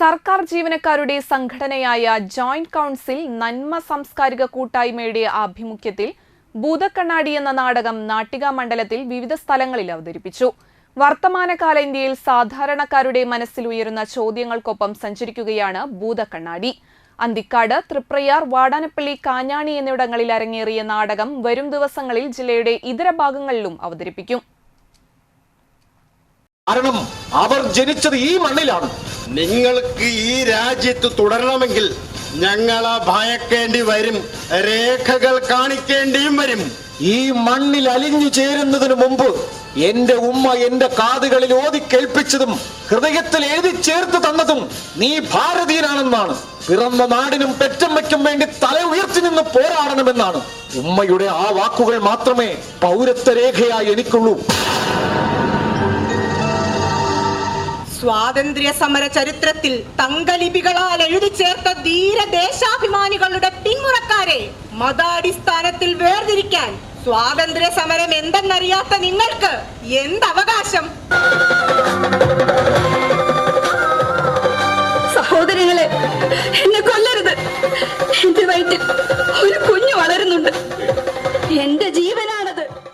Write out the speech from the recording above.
സർക്കാർ ജീവനക്കാരുടെ സംഘടനയായ ജോയിന്റ് കൌൺസിൽ നന്മ സാംസ്കാരിക കൂട്ടായ്മയുടെ ആഭിമുഖ്യത്തിൽ ഭൂതക്കണ്ണാടി എന്ന നാടകം നാട്ടിക മണ്ഡലത്തിൽ വിവിധ സ്ഥലങ്ങളിൽ അവതരിപ്പിച്ചു. വർത്തമാനകാല ഇന്ത്യയിൽ സാധാരണക്കാരുടെ മനസ്സിൽ ഉയരുന്ന ചോദ്യങ്ങൾക്കൊപ്പം സഞ്ചരിക്കുകയാണ് ഭൂതക്കണ്ണാടി. അന്തിക്കാട് തൃപ്രയാർ വാടാനപ്പള്ളി കാഞ്ഞാണി എന്നിവിടങ്ങളിൽ അരങ്ങേറിയ നാടകം വരും ദിവസങ്ങളിൽ ജില്ലയുടെ ഇതര ഭാഗങ്ങളിലും അവതരിപ്പിക്കും. അവർ ജനിച്ചത് ഈ മണ്ണിലാണ്. നിങ്ങൾക്ക് ഈ രാജ്യത്ത് തുടരണമെങ്കിൽ ഞങ്ങളെ ഭയക്കേണ്ടി വരും രേഖകൾ കാണിക്കേണ്ടിയും വരും. ഈ മണ്ണിൽ അലിഞ്ഞു ചേരുന്നതിന് മുമ്പ് എന്റെ ഉമ്മ എന്റെ കാതുകളിൽ ഓതി കേൾപ്പിച്ചതും ഹൃദയത്തിൽ എഴുതി ചേർത്ത് തന്നതും നീ ഭാരതീയനാണെന്നാണ്. പിറന്ന നാടിനും പെറ്റമ്മയ്ക്കും വേണ്ടി തല ഉയർത്തി നിന്ന് പോരാടണമെന്നാണ്. ഉമ്മയുടെ ആ വാക്കുകൾ മാത്രമേ പൗരത്വ രേഖയായി എനിക്കുള്ളൂ. സ്വാതന്ത്ര്യ സമര ചരിത്രത്തിൽ തങ്കലിപികളാൽ എഴുതി ചേർത്ത ധീര ദേശാഭിമാനികളുടെ പിന്മുറക്കാരെ മതാടിസ്ഥാനത്തിൽ വേർതിരിക്കാൻ സ്വാതന്ത്ര്യ സമരം എന്തെന്നറിയാത്ത നിങ്ങൾക്ക് എന്തവകാശം സഹോദരങ്ങളെ എന്നെ കൊല്ലരുത്. എന്റെ വയറ്റിൽ ഒരു കുഞ്ഞു വളരുന്നുണ്ട്. എന്റെ ജീവൻ